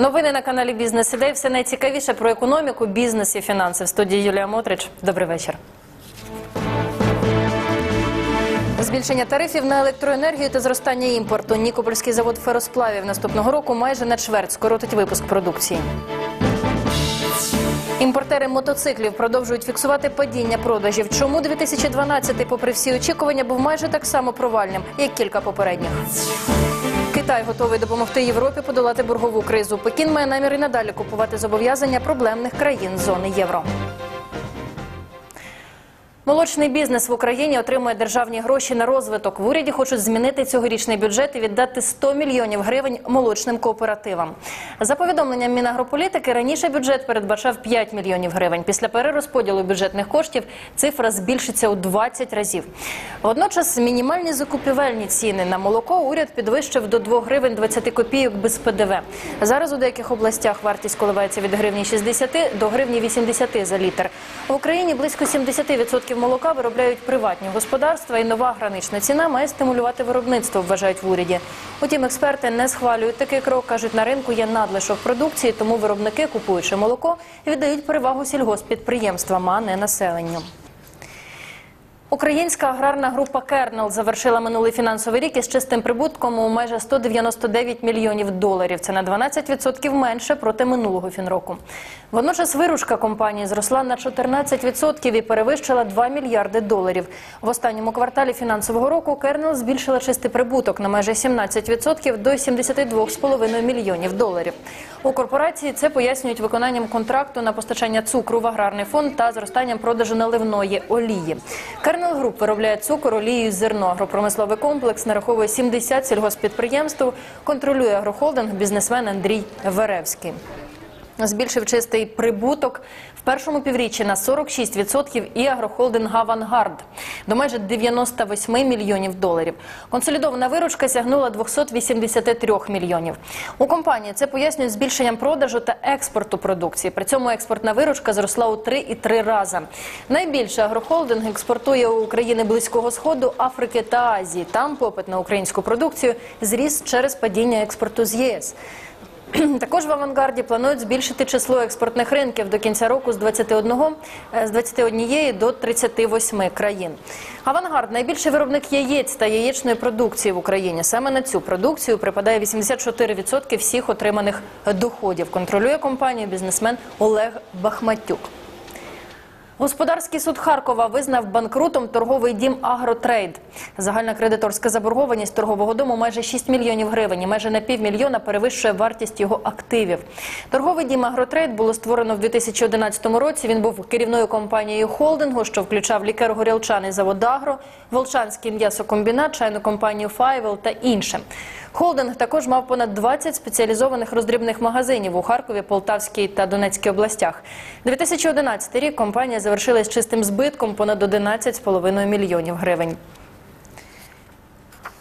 Новини на каналі Бізнес Ідей. Все найцікавіше про економіку, бізнес і фінанси. В студії Юлія Мотрич. Добрий вечір. Збільшення тарифів на електроенергію та зростання імпорту. Нікопольський завод феросплавів наступного року майже на чверть скоротить випуск продукції. Імпортери мотоциклів продовжують фіксувати падіння продажів. Чому 2012, попри всі очікування, був майже так само провальним, як кілька попередніх. Китай готовий допомогти Європі подолати боргову кризу. Пекін має намір і надалі купувати зобов'язання проблемних країн зони євро. Молочний бізнес в Україні отримує державні гроші на розвиток. В уряді хочуть змінити цьогорічний бюджет і віддати 100 мільйонів гривень молочним кооперативам. За повідомленням Мінагрополітики, раніше бюджет передбачав 5 мільйонів гривень. Після перерозподілу бюджетних коштів цифра збільшиться у 20 разів. Водночас мінімальні закупівельні ціни на молоко уряд підвищив до 2 гривень 20 копійок без ПДВ. Зараз у деяких областях вартість коливається від гривні 60 до гривні 80 за літр. В Україні близько 70% молока виробляють приватні господарства, і нова гранична ціна має стимулювати виробництво, вважають в уряді. Утім, експерти не схвалюють такий крок. кажуть, на ринку є надлишок продукції, тому виробники, купуючи молоко, віддають перевагу сільгоспідприємствам, а не населенню. Українська аграрна група Кернел завершила минулий фінансовий рік із чистим прибутком у майже 199 мільйонів доларів. Це на 12% менше проти минулого фінроку. Водночас виручка компанії зросла на 14% і перевищила 2 мільярди доларів. В останньому кварталі фінансового року Кернел збільшила чистий прибуток на майже 17% до 72,5 мільйонів доларів. У корпорації це пояснюють виконанням контракту на постачання цукру в аграрний фонд та зростанням продажу наливної олії. Кернел Груп виробляє цукор, олію і зерно. Агропромисловий комплекс нараховує 70 сільгоспідприємств. Контролює агрохолдинг бізнесмен Андрій Веревський. Збільшив чистий прибуток в першому півріччі на 46% і агрохолдинг «Авангард» до майже 98 мільйонів доларів. Консолідована виручка сягнула 283 мільйонів. У компанії це пояснюють збільшенням продажу та експорту продукції. При цьому експортна виручка зросла у 3,3 рази. Найбільше агрохолдинг експортує у країни Близького Сходу, Африки та Азії. Там попит на українську продукцію зріс через падіння експорту з ЄС. Також в авангарді планують збільшити число експортних ринків до кінця року з 21, е, з 21 до 38 країн. Авангард найбільший виробник яєць та яєчної продукції в Україні. Саме на цю продукцію припадає 84% всіх отриманих доходів. Контролює компанію бізнесмен Олег Бахматюк. Господарський суд Харкова визнав банкрутом торговий дім Агротрейд. Загальна кредиторська заборгованість торгового дому майже 6 мільйонів гривень. Майже на півмільйона перевищує вартість його активів. Торговий дім Агротрейд було створено в 2011 році. Він був керівною компанією холдингу, що включав лікар-горілчаний завод Агро, Волчанський м'ясокомбінат, чайну компанію Файвел та інше. Холдинг також мав понад 20 спеціалізованих роздрібних магазинів у Харкові, Полтавській та Донецькій областях. 2011 рік компанія завершилась чистим збитком понад 11,5 мільйонів гривень.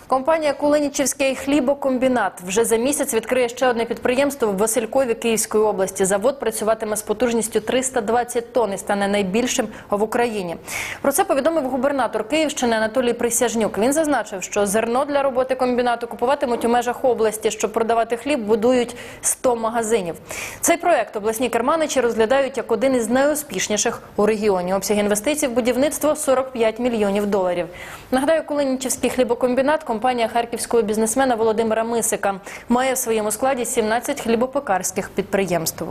Компанія Кулинічівський хлібокомбінат вже за місяць відкриє ще одне підприємство в Василькові Київської області. Завод працюватиме з потужністю 320 тонн і стане найбільшим в Україні. Про це повідомив губернатор Київщини Анатолій Присяжнюк. Він зазначив, що зерно для роботи комбінату купуватимуть у межах області. Щоб продавати хліб, будують 100 магазинів. Цей проект обласні керманичі розглядають як один із найуспішніших у регіоні. Обсяг інвестицій в будівництво 45 мільйонів доларів. Нагадаю, Кулинічівський хлібокомбінат компанія харківського бізнесмена Володимира Мисика має в своєму складі 17 хлібопекарських підприємств.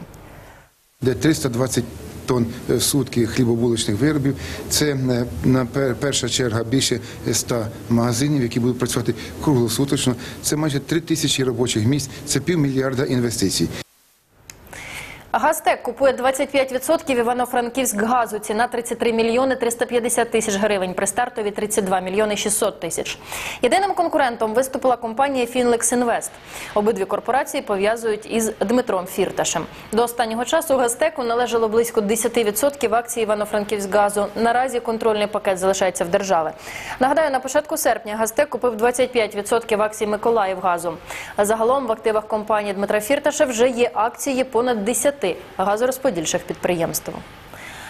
де 320 тонн е, в сутки хлібобулочних виробів. Це е, на пер- перша черга більше 100 магазинів, які будуть працювати круглосуточно. Це майже 3 тисячі робочих місць, це півмільярда інвестицій. Газтек купує 25% Івано-Франківськ газу. Ціна 33 мільйони 350 тисяч гривень. При стартові 32 мільйони 600 тисяч. Єдиним конкурентом виступила компанія Фінлекс Інвест. Обидві корпорації пов'язують із Дмитром Фірташем. До останнього часу Газтеку належало близько 10% акцій Івано-Франківськ газу. Наразі контрольний пакет залишається в держави. Нагадаю, на початку серпня Газтек купив 25% акцій Миколаївгазу. Загалом в активах компанії Дмитра Фірташа вже є акції понад 10 газорозподільчих підприємств.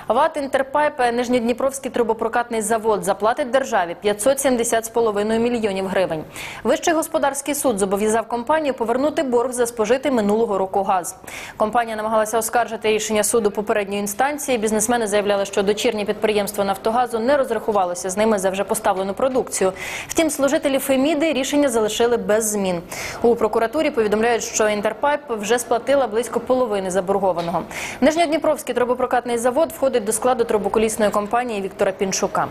ВАТ «Інтерпайп» Нижньодніпровський трубопрокатний завод заплатить державі 570,5 мільйонів гривень. Вищий господарський суд зобов'язав компанію повернути борг за спожитий минулого року газ. Компанія намагалася оскаржити рішення суду попередньої інстанції. Бізнесмени заявляли, що дочірнє підприємство «Нафтогазу» не розрахувалося з ними за вже поставлену продукцію. Втім, служителі Феміди рішення залишили без змін. У прокуратурі повідомляють, що «Інтерпайп» вже сплатила близько половини заборгованого. Нижньодніпровський трубопрокатний завод входить до складу трубоколісної компанії Віктора Пінчука.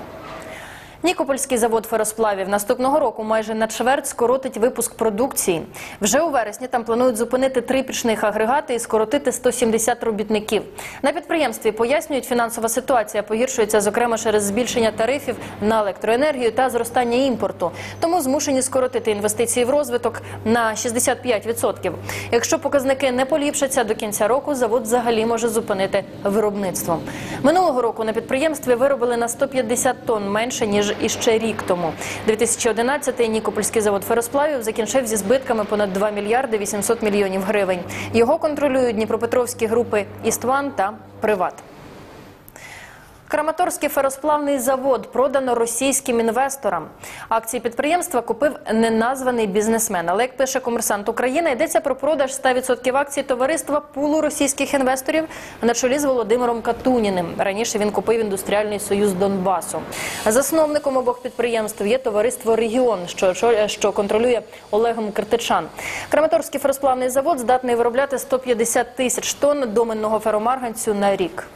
Нікопольський завод феросплавів наступного року майже на чверть скоротить випуск продукції. Вже у вересні там планують зупинити три пічних агрегати і скоротити 170 робітників. На підприємстві пояснюють, фінансова ситуація погіршується, зокрема через збільшення тарифів на електроенергію та зростання імпорту. Тому змушені скоротити інвестиції в розвиток на 65%. Якщо показники не поліпшаться до кінця року, завод взагалі може зупинити виробництво. Минулого року на підприємстві виробили на 150 тонн менше ніж іще рік тому. 2011-й Нікопольський завод феросплавів закінчив зі збитками понад 2 мільярди 800 мільйонів гривень. Його контролюють Дніпропетровські групи Істван та Приват. Краматорський феросплавний завод продано російським інвесторам. Акції підприємства купив неназваний бізнесмен. Але як пише комерсант України, йдеться про продаж 100% акцій товариства пулу російських інвесторів на чолі з Володимиром Катуніним. Раніше він купив індустріальний союз Донбасу. Засновником обох підприємств є товариство Регіон, що, що контролює Олег Мкртичан. Краматорський феросплавний завод здатний виробляти 150 тисяч тонн доменного феромарганцю на рік.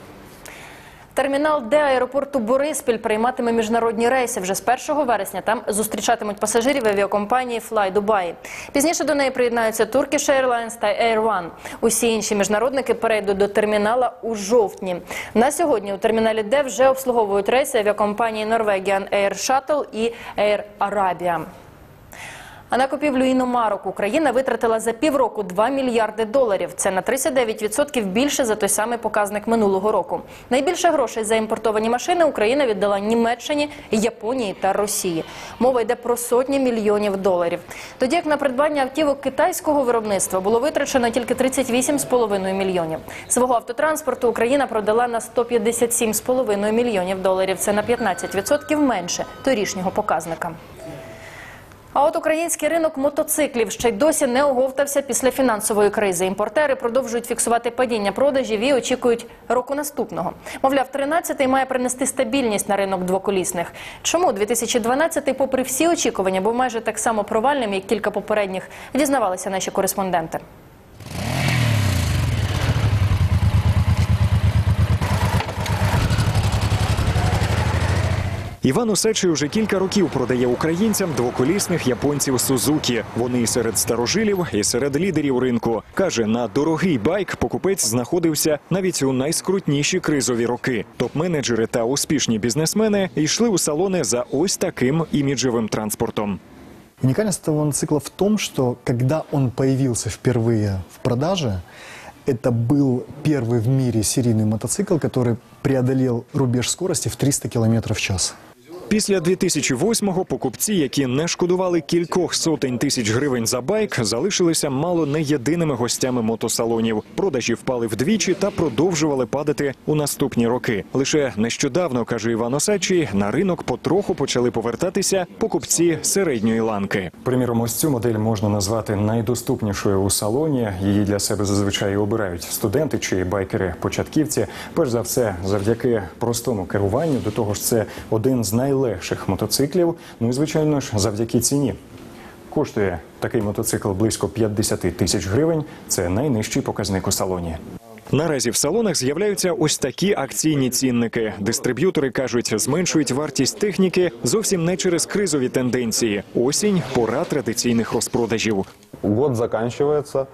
Термінал Д аеропорту Бориспіль прийматиме міжнародні рейси. Вже з 1 вересня там зустрічатимуть пасажирів авіакомпанії Fly Dubai. Пізніше до неї приєднаються Turkish Airlines та Air One. Усі інші міжнародники перейдуть до термінала у жовтні. На сьогодні у терміналі Д вже обслуговують рейси авіакомпанії Norwegian Air Shuttle і Air Arabia. А на купівлю іномарок Україна витратила за півроку 2 мільярди доларів. Це на 39% більше за той самий показник минулого року. Найбільше грошей за імпортовані машини Україна віддала Німеччині, Японії та Росії. Мова йде про сотні мільйонів доларів. Тоді як на придбання автівок китайського виробництва було витрачено тільки 38,5 мільйонів. Свого автотранспорту Україна продала на 157,5 мільйонів доларів. Це на 15% менше торішнього показника. А от український ринок мотоциклів ще й досі не оговтався після фінансової кризи. Імпортери продовжують фіксувати падіння продажів і очікують року наступного. Мовляв, 13-й має принести стабільність на ринок двоколісних. Чому 2012-й, попри всі очікування, був майже так само провальним, як кілька попередніх, дізнавалися наші кореспонденти. Іван Осечий уже кілька років продає українцям двоколісних японців Сузукі. Вони і серед старожилів, і серед лідерів ринку. Каже, на дорогий байк покупець знаходився навіть у найскрутніші кризові роки. Топ-менеджери та успішні бізнесмени йшли у салони за ось таким іміджевим транспортом. Уникальность этого мотоцикла в том, что когда он появился впервые в продаже, это был первый в мире серийный мотоцикл, который преодолел рубеж скорости в 300 км в час. Після 2008-го покупці, які не шкодували кількох сотень тисяч гривень за байк, залишилися мало не єдиними гостями мотосалонів. Продажі впали вдвічі та продовжували падати у наступні роки. Лише нещодавно, каже Іван Осадчий, на ринок потроху почали повертатися покупці середньої ланки. Приміром, ось цю модель можна назвати найдоступнішою у салоні. Її для себе зазвичай обирають студенти чи байкери-початківці. Перш за все, завдяки простому керуванню. До того ж, це один з найлегших мотоциклів. Ну і звичайно ж, завдяки ціні. Коштує такий мотоцикл близько 50 тисяч гривень. Це найнижчий показник у салоні. Наразі в салонах з'являються ось такі акційні цінники. Дистриб'ютори кажуть, зменшують вартість техніки зовсім не через кризові тенденції. Осінь пора традиційних розпродажів. Год заканчивается,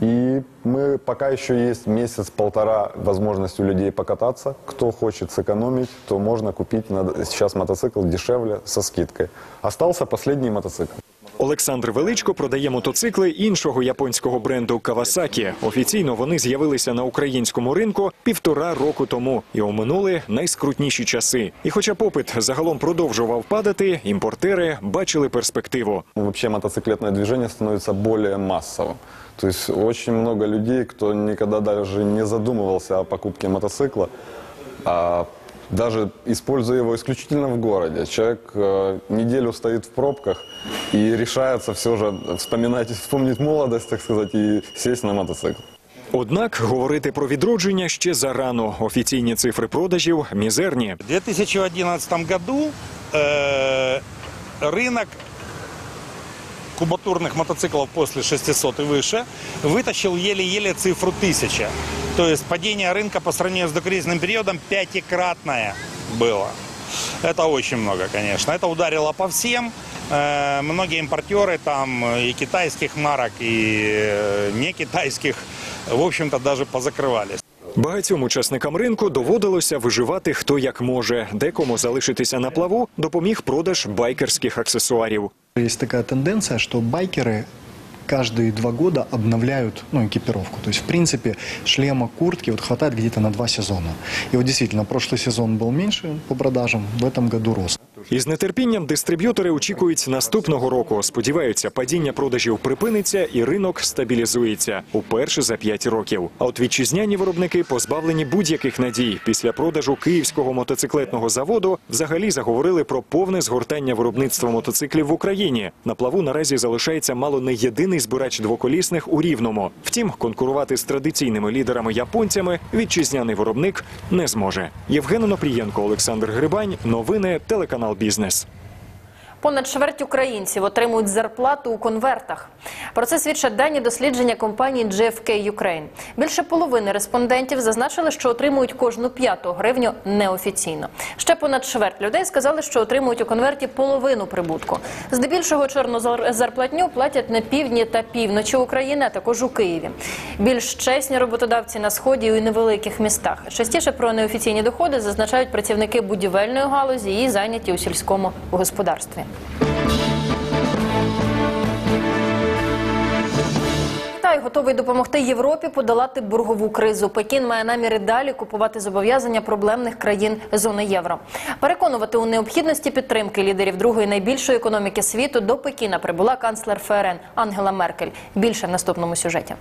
и мы пока еще есть месяц-полтора возможность у людей покататься. Кто хочет сэкономить, то можно купить сейчас мотоцикл дешевле со скидкой. Остался последний мотоцикл. Олександр Величко продає мотоцикли іншого японського бренду Kawasaki. Офіційно вони з'явилися на українському ринку півтора року тому і оминули найскрутніші часи. І хоча попит загалом продовжував падати, імпортери бачили перспективу. Вообще мотоциклетное движение становится более массовым. То есть очень много людей, кто никогда даже не задумывался о покупке мотоцикла, даже используя его исключительно в городе, человек э, неделю стоит в пробках и решается все же вспоминать, вспомнить молодость, так сказать, и сесть на мотоцикл. Однак говорити про відродження ще зарано. Офіційні цифри продажів мізерні. В 2011 году э, рынок кубатурных мотоциклов после 600 и выше вытащил еле-еле цифру 1000. То есть падение рынка по сравнению с докризисным периодом пятикратное было. Это очень много, конечно. Это ударило по всем. Э, Многие импортеры там и китайских марок, и э, не китайских, в общем-то, даже позакрывались. Багатьом учасникам ринку доводилося виживати хто як може. Декому залишитися на плаву допоміг продаж байкерських аксесуарів. Есть такая тенденция, что байкеры каждые два года обновляют ну, экипировку. То есть, в принципе, шлема, куртки вот хватает где-то на два сезона. И вот действительно, прошлый сезон был меньше по продажам, в этом году рос. Із нетерпінням дистриб'ютори очікують наступного року. Сподіваються, падіння продажів припиниться і ринок стабілізується уперше за п'ять років. А от вітчизняні виробники позбавлені будь-яких надій. Після продажу київського мотоциклетного заводу взагалі заговорили про повне згортання виробництва мотоциклів в Україні. На плаву наразі залишається мало не єдиний збирач двоколісних у рівному. Втім, конкурувати з традиційними лідерами японцями вітчизняний виробник не зможе. Євген Онопрієнко, Олександр Грибань. Новини телеканал Бізнес. Понад чверть українців отримують зарплату у конвертах. Про це свідчать дані дослідження компанії GFK Ukraine. Більше половини респондентів зазначили, що отримують кожну п'яту гривню неофіційно. Ще понад чверть людей сказали, що отримують у конверті половину прибутку. Здебільшого чорну зар- зарплатню платять на півдні та півночі України, а також у Києві. Більш чесні роботодавці на сході і у невеликих містах. Частіше про неофіційні доходи зазначають працівники будівельної галузі і зайняті у сільському господарстві. Китай готовий допомогти Європі подолати боргову кризу. Пекін має наміри далі купувати зобов'язання проблемних країн зони євро. Переконувати у необхідності підтримки лідерів другої найбільшої економіки світу до Пекіна прибула канцлер ФРН Ангела Меркель. Більше в наступному сюжеті.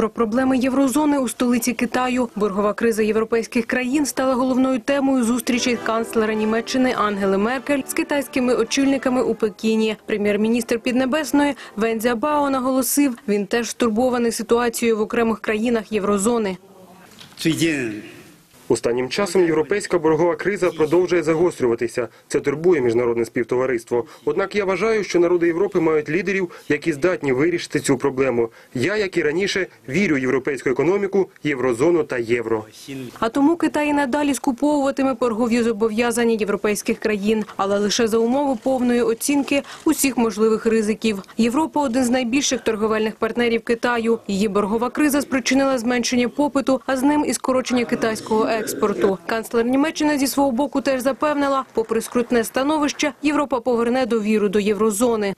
Про проблеми єврозони у столиці Китаю. Боргова криза європейських країн стала головною темою зустрічі канцлера Німеччини Ангели Меркель з китайськими очільниками у Пекіні. Прем'єр-міністр Піднебесної Вензя Бао наголосив, він теж стурбований ситуацією в окремих країнах єврозони. Останнім часом європейська боргова криза продовжує загострюватися. Це турбує міжнародне співтовариство. Однак я вважаю, що народи Європи мають лідерів, які здатні вирішити цю проблему. Я, як і раніше, вірю в європейську економіку, єврозону та євро. А тому Китай і надалі скуповуватиме боргові зобов'язання європейських країн, але лише за умови повної оцінки усіх можливих ризиків. Європа один з найбільших торговельних партнерів Китаю. Її боргова криза спричинила зменшення попиту, а з ним і скорочення китайського експорту. Канцлер Німеччини зі свого боку теж запевнила, попри скрутне становище, Європа поверне довіру до єврозони.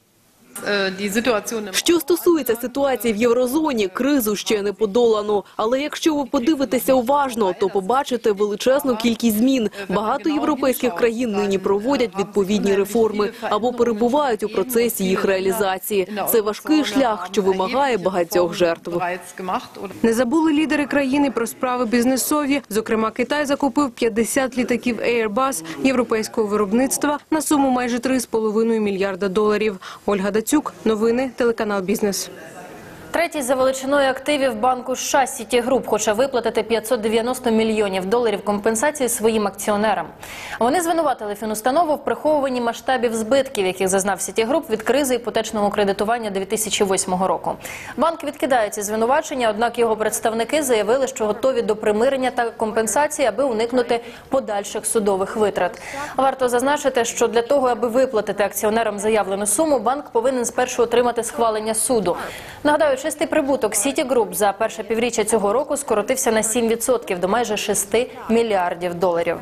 Що стосується ситуації в єврозоні, кризу ще не подолано. Але якщо ви подивитеся уважно, то побачите величезну кількість змін. Багато європейських країн нині проводять відповідні реформи або перебувають у процесі їх реалізації. Це важкий шлях, що вимагає багатьох жертв. Не забули лідери країни про справи бізнесові. Зокрема, Китай закупив 50 літаків Airbus європейського виробництва на суму майже 3,5 мільярда доларів. Ольга Дацюк, новини, телеканал Бізнес. Третій за величиною активів банку США Сіті Груп хоче виплатити 590 мільйонів доларів компенсації своїм акціонерам. Вони звинуватили фінустанову в приховуванні масштабів збитків, яких зазнав Сіті Груп від кризи іпотечного кредитування 2008 року. Банк відкидає ці звинувачення, однак його представники заявили, що готові до примирення та компенсації, аби уникнути подальших судових витрат. Варто зазначити, що для того, аби виплатити акціонерам заявлену суму, банк повинен спершу отримати схвалення суду. Нагадаю, чистий прибуток Сіті Груп за перше півріччя цього року скоротився на 7% до майже 6 мільярдів доларів.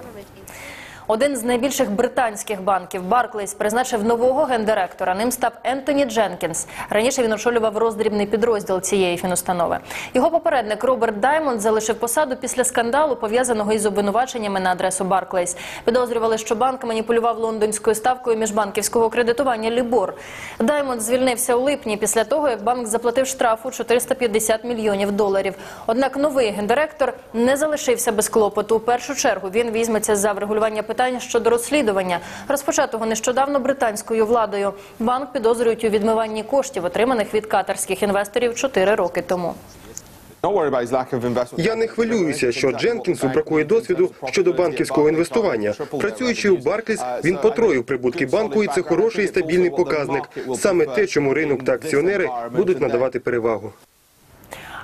Один з найбільших британських банків Барклейс призначив нового гендиректора. Ним став Ентоні Дженкінс. Раніше він очолював роздрібний підрозділ цієї фінустанови. Його попередник Роберт Даймонд залишив посаду після скандалу, пов'язаного із обвинуваченнями на адресу Барклейс. Підозрювали, що банк маніпулював лондонською ставкою міжбанківського кредитування Лібор. Даймонд звільнився у липні після того, як банк заплатив штрафу 450 мільйонів доларів. Однак новий гендиректор не залишився без клопоту. У першу чергу він візьметься за врегулювання питань щодо розслідування, розпочатого нещодавно британською владою. Банк підозрюють у відмиванні коштів, отриманих від катарських інвесторів 4 роки тому. Я не хвилююся, що Дженкінсу бракує досвіду щодо банківського інвестування. Працюючи у Баркліс, він потроїв прибутки банку, і це хороший і стабільний показник. Саме те, чому ринок та акціонери будуть надавати перевагу.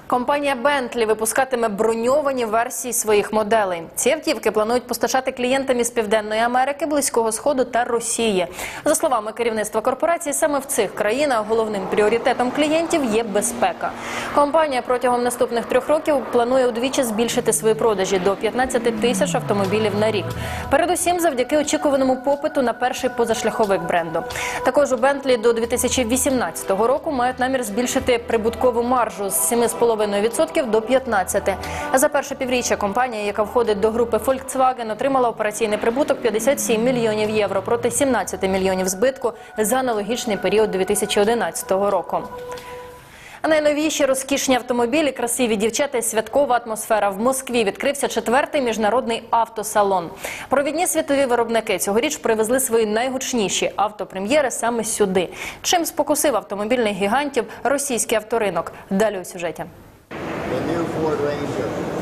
Компанія Bentley випускатиме броньовані версії своїх моделей. Ці автівки планують постачати клієнтам із Південної Америки, Близького Сходу та Росії. За словами керівництва корпорації, саме в цих країнах головним пріоритетом клієнтів є безпека. Компанія протягом наступних трьох років планує удвічі збільшити свої продажі до 15 тисяч автомобілів на рік. Передусім, завдяки очікуваному попиту на перший позашляховик бренду. Також у Bentley до 2018 року мають намір збільшити прибуткову маржу з 7,5% до 15%. А за перше півріччя компанія, яка входить до групи Volkswagen, отримала операційний прибуток 57 мільйонів євро проти 17 мільйонів збитку за аналогічний період 2011 року. А найновіші розкішні автомобілі, красиві дівчата і святкова атмосфера. В Москві відкрився четвертий міжнародний автосалон. Провідні світові виробники цьогоріч привезли свої найгучніші автопрем'єри саме сюди. Чим спокусив автомобільних гігантів російський авторинок? Далі у сюжеті.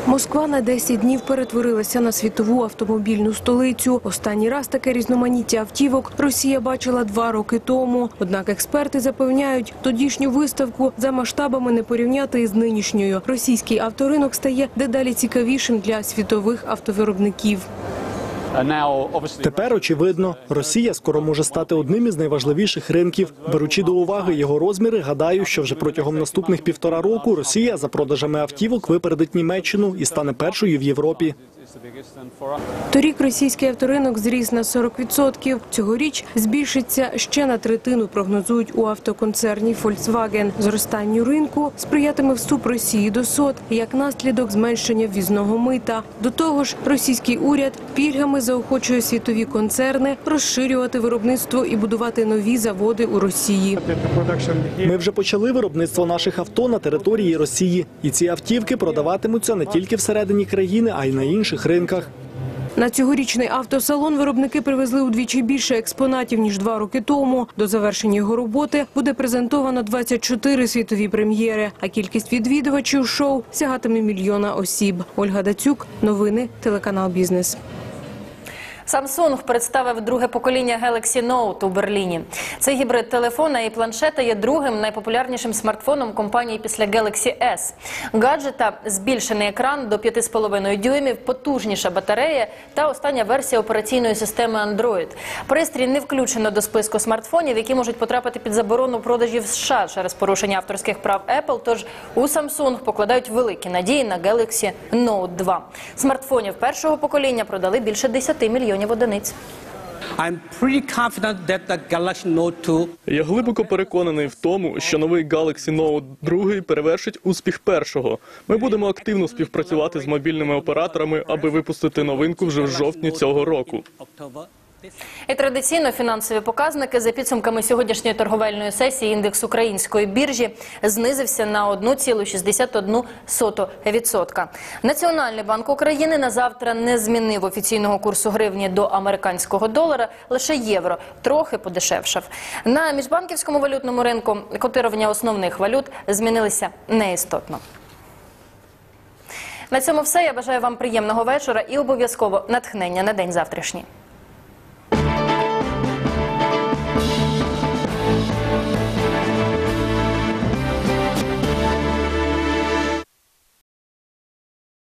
Москва на 10 днів перетворилася на світову автомобільну столицю. Останній раз таке різноманіття автівок Росія бачила два роки тому. Однак експерти запевняють, тодішню виставку за масштабами не порівняти із нинішньою. Російський авторинок стає дедалі цікавішим для світових автовиробників. Тепер очевидно, Росія скоро може стати одним із найважливіших ринків. Беручи до уваги його розміри, гадаю, що вже протягом наступних півтора року Росія за продажами автівок випередить Німеччину і стане першою в Європі. Торік російський авторинок зріс на 40%. Цьогоріч збільшиться ще на третину, прогнозують у автоконцерні Volkswagen. Зростанню ринку сприятиме вступ Росії до СОТ, як наслідок зменшення ввізного мита. До того ж, російський уряд пільгами заохочує світові концерни розширювати виробництво і будувати нові заводи у Росії. Ми вже почали виробництво наших авто на території Росії, і ці автівки продаватимуться не тільки всередині країни, а й на інших ринках. На цьогорічний автосалон виробники привезли удвічі більше експонатів, ніж два роки тому. До завершення його роботи буде презентовано 24 світові прем'єри, а кількість відвідувачів шоу сягатиме мільйона осіб. Ольга Дацюк, новини, телеканал «Бізнес». Samsung представив друге покоління Galaxy Note у Берліні. Цей гібрид телефона і планшета є другим найпопулярнішим смартфоном компанії після Galaxy S. Гаджета збільшений екран до 5,5 дюймів, потужніша батарея та остання версія операційної системи Android. Пристрій не включено до списку смартфонів, які можуть потрапити під заборону продажів США через порушення авторських прав Apple. Тож у Samsung покладають великі надії на Galaxy Note 2. Смартфонів першого покоління продали більше 10 мільйонів одиниць. I'm pretty confident that the Galaxy Note 2 Я глибоко переконаний в тому, що новий Galaxy Note 2 перевершить успіх першого. Ми будемо активно співпрацювати з мобільними операторами, аби випустити новинку вже в жовтні цього року. І традиційно фінансові показники за підсумками сьогоднішньої торговельної сесії індекс української біржі знизився на 1,61%. Національний банк України на завтра не змінив офіційного курсу гривні до американського долара, лише євро трохи подешевшав. На міжбанківському валютному ринку котирування основних валют змінилися неістотно. На цьому все. Я бажаю вам приємного вечора і обов'язково натхнення на день завтрашній.